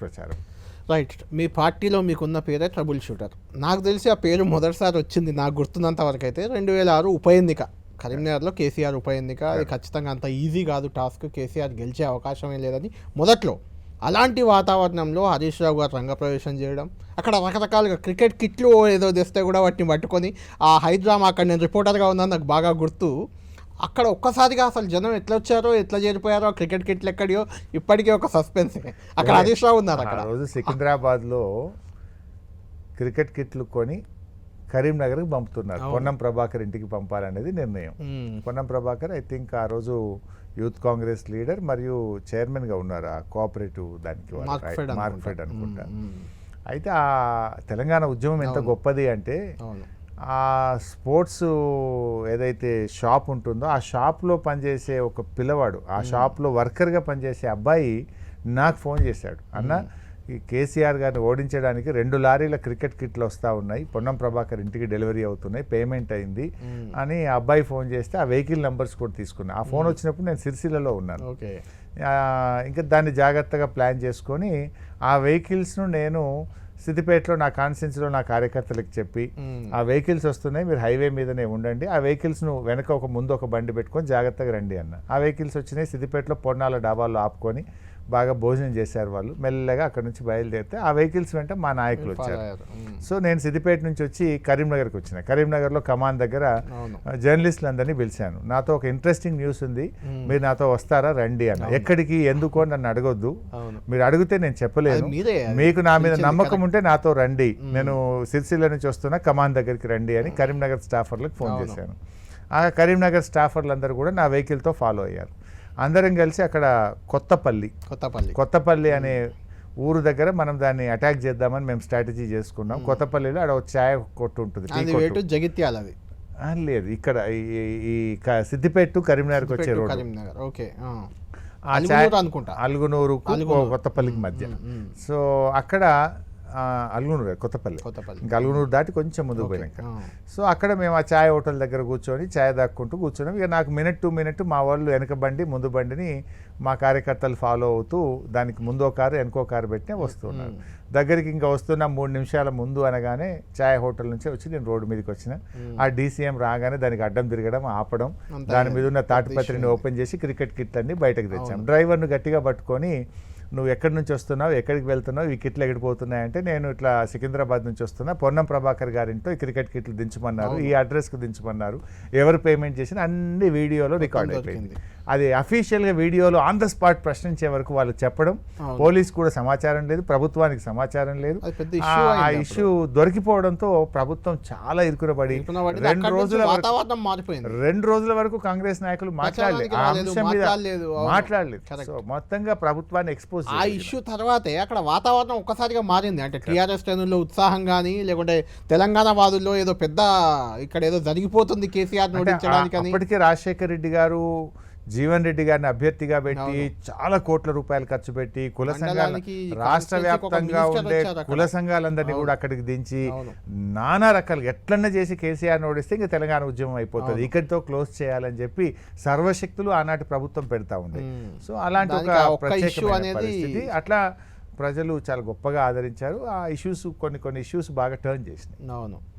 దుష్ప్రచారం రైట్ మీ పార్టీలో మీకున్న పేరే ట్రబుల్ షూటర్ నాకు తెలిసి ఆ పేరు మొదటిసారి వచ్చింది. నాకు గుర్తున్నంత వరకు అయితే రెండు వేల ఆరు ఉప ఎన్నిక. కరీంనగర్లో కేసీఆర్ ఉప ఎన్నిక. అది ఖచ్చితంగా అంత ఈజీ కాదు టాస్క్ కేసీఆర్ గెలిచే అవకాశమే లేదని మొదట్లో అలాంటి వాతావరణంలో హరీష్ రావు గారు రంగప్రవేశం చేయడం అక్కడ రకరకాలుగా క్రికెట్ కిట్లు ఏదో తెస్తే కూడా వాటిని పట్టుకొని ఆ హైడ్రామా అక్కడ నేను రిపోర్టర్గా ఉన్నాను నాకు బాగా గుర్తు. అక్కడ ఒక్కసారిగా అసలు జనం ఎట్లా వచ్చారో ఎట్లా చేరిపోయారో క్రికెట్ కిట్లు ఎక్కడియో ఇప్పటికీ ఒక సస్పెన్స్ అక్కడ హరీష్ రావు ఉన్నారు అక్కడ. రోజు సికింద్రాబాద్లో క్రికెట్ కిట్లు కొని కరీంనగర్కి పంపుతున్నారు. పొన్నం ప్రభాకర్ ఇంటికి పంపాలనేది నిర్ణయం. పొన్నం ప్రభాకర్ ఐ థింక్ ఆ రోజు యూత్ కాంగ్రెస్ లీడర్ మరియు చైర్మన్గా ఉన్నారు ఆ కోఆపరేటివ్ దానికి వాళ్ళు. మార్క్ ఫెడ్ మార్క్ అనుకుంటా. అయితే ఆ తెలంగాణ ఉద్యమం ఎంత గొప్పది అంటే ఆ స్పోర్ట్స్ ఏదైతే షాప్ ఉంటుందో ఆ షాప్లో పనిచేసే ఒక పిల్లవాడు ఆ షాప్లో వర్కర్గా పనిచేసే అబ్బాయి నాకు ఫోన్ చేశాడు. అన్న ఈ కేసీఆర్ గారిని ఓడించడానికి రెండు లారీల క్రికెట్ కిట్లు వస్తూ ఉన్నాయి. పొన్నం ప్రభాకర్ ఇంటికి డెలివరీ అవుతున్నాయి పేమెంట్ అయింది అని ఆ అబ్బాయి ఫోన్ చేస్తే ఆ వెహికల్ నెంబర్స్ కూడా తీసుకున్నా. ఆ ఫోన్ వచ్చినప్పుడు నేను సిరిసిల్లలో ఉన్నాను. ఇంకా దాన్ని జాగ్రత్తగా ప్లాన్ చేసుకొని ఆ వెహికల్స్ను నేను సిద్దిపేటలో నా కాన్స్టిట్యున్సీలో నా కార్యకర్తలకు చెప్పి. ఆ వెహికల్స్ వస్తున్నాయి మీరు హైవే మీదనే ఉండండి ఆ వెహికల్స్ను వెనక ఒక ముందు ఒక బండి పెట్టుకొని జాగ్రత్తగా రండి అన్న ఆ వెహికల్స్ వచ్చినాయి సిద్దిపేటలో పొన్నాల డాబాల్లో ఆపుకొని బాగా భోజనం చేశారు వాళ్ళు. మెల్లగా అక్కడ నుంచి బయలుదేరితే ఆ వెహికల్స్ వెంట మా నాయకులు వచ్చారు. సో నేను సిద్దిపేట నుంచి వచ్చి కరీంనగర్కి వచ్చిన. కరీంనగర్లో కమాన్ దగ్గర జర్నలిస్టులందరినీ పిలిచాను. నాతో ఒక ఇంట్రెస్టింగ్ న్యూస్ ఉంది. మీరు నాతో వస్తారా? రండి అన్న. ఎక్కడికి? ఎందుకు? నన్ను అడగొద్దు. మీరు అడిగితే నేను చెప్పలేను. మీకు నా మీద నమ్మకం ఉంటే నాతో రండి. నేను సిరిసిల్ల నుంచి వస్తున్నా కమాన్ దగ్గరికి రండి అని కరీంనగర్ స్టాఫర్లకు ఫోన్. చేశాను. ఆ కరీంనగర్ స్టాఫర్లందరూ కూడా నా వెహికల్తో ఫాలో అయ్యారు. అందరం కలిసి అక్కడ కొత్తపల్లి. కొత్తపల్లి. కొత్తపల్లి అనే ఊరు దగ్గర మనం దాన్ని అటాక్ చేద్దామని మేము స్ట్రాటజీ చేసుకున్నాం. కొత్తపల్లిలో ఒక ఛాయ్ కొట్టు ఉంటుంది జగిత్యాల అది. లేదు ఇక్కడ ఈ- సిద్దిపేట టు కరీంనగర్కి వచ్చే కరీంనగర్ ఓకే అలుగునూరు. కొత్తపల్లికి మధ్య. సో అక్కడ అలుగునూరు కొత్తపల్లి. కొత్తపల్లి. ఇంకా అలుగునూరు దాటి కొంచెం ముందుకు. పోయినాక. సో అక్కడ మేము ఆ ఛాయ్ హోటల్ దగ్గర కూర్చొని ఛాయ్ దాక్కుంటూ కూర్చున్నాం. ఇక నాకు మినిట్ టు మినిట్ మా వాళ్ళు వెనక బండి ముందు బండిని మా కార్యకర్తలు ఫాలో అవుతూ దానికి ముందో కారు వెనకో కారు పెట్టి వస్తున్నారు దగ్గరికి ఇంకా వస్తున్న మూడు నిమిషాల ముందు అనగానే ఛాయ్ హోటల్ నుంచి వచ్చి నేను రోడ్డు మీదకి వచ్చిన. ఆ డీసీఎం రాగానే దానికి అడ్డం తిరగడం ఆపడం. దాని మీద ఉన్న తాటిపత్రిని ఓపెన్ చేసి క్రికెట్ కిట్ అన్ని బయటకు తెచ్చాం. డ్రైవర్ను గట్టిగా పట్టుకొని నువ్వు ఎక్కడి నుంచి వస్తున్నావు? ఎక్కడికి వెళ్తున్నావు? ఈ కిట్లు ఎగిడిపోతున్నాయంటే నేను ఇట్లా సికింద్రాబాద్ నుంచి వస్తున్నా. పొన్నం ప్రభాకర్ గారింటో ఈ క్రికెట్ కిట్లు దించమన్నారు. ఈ అడ్రస్కి దించమన్నారు. ఎవరు పేమెంట్ చేసిన అన్ని వీడియోలో రికార్డ్ అయిపోయింది. అది అఫీషియల్గా వీడియోలో ఆన్ ద స్పాట్ ప్రశ్నించే వరకు వాళ్ళు చెప్పడం. పోలీస్ కూడా సమాచారం లేదు ప్రభుత్వానికి సమాచారం లేదు. ఆ- ఇష్యూ దొరికిపోవడంతో ప్రభుత్వం చాలా పడింది. రెండు రోజుల వరకు వాతావరణం మారిపోయింది. రెండు రోజుల వరకు కాంగ్రెస్ నాయకులు మాట్లాడలేదు ప్రచారానికి ఆ రాలేదు, అంశం మీద మాట్లాడలేదు. సో మొత్తంగా ప్రభుత్వాన్ని ఎక్స్పోజ్ ఆ ఇష్యూ తర్వాతే అక్కడ వాతావరణం ఒక్కసారిగా మారింది. అంటే టీఆర్ఎస్ శ్రేణుల్లో ఉత్సాహం కానీ లేకుంటే తెలంగాణ వాదుల్లో ఏదో పెద్ద ఇక్కడ ఏదో జరిగిపోతుంది కేసీఆర్ అప్పటికే రాజశేఖర్ రెడ్డి గారు జీవన్ రెడ్డి గారిని అభ్యర్థిగా పెట్టి చాలా కోట్ల రూపాయలు ఖర్చు పెట్టి కుల సంఘాల రాష్ట్ర వ్యాప్తంగా ఉండే. కుల సంఘాలందరినీ కూడా అక్కడికి దించి. నానా రకాలుగా ఎట్లన్నా చేసి కేసీఆర్ ఓడిస్తే ఇంకా తెలంగాణ ఉద్యమం అయిపోతుంది. ఇక్కడితో క్లోజ్ చేయాలని చెప్పి సర్వశక్తులు ఆనాటి ప్రభుత్వం పెడతా ఉంది. సో అలాంటి ఒక ప్రత్యేకమైన అనేది- పరిస్థితి. అట్లా ప్రజలు చాలా గొప్పగా ఆదరించారు. ఆ ఇష్యూస్ కొన్ని కొన్ని ఇష్యూస్ బాగా టర్న్ చేసినాయి. అవును.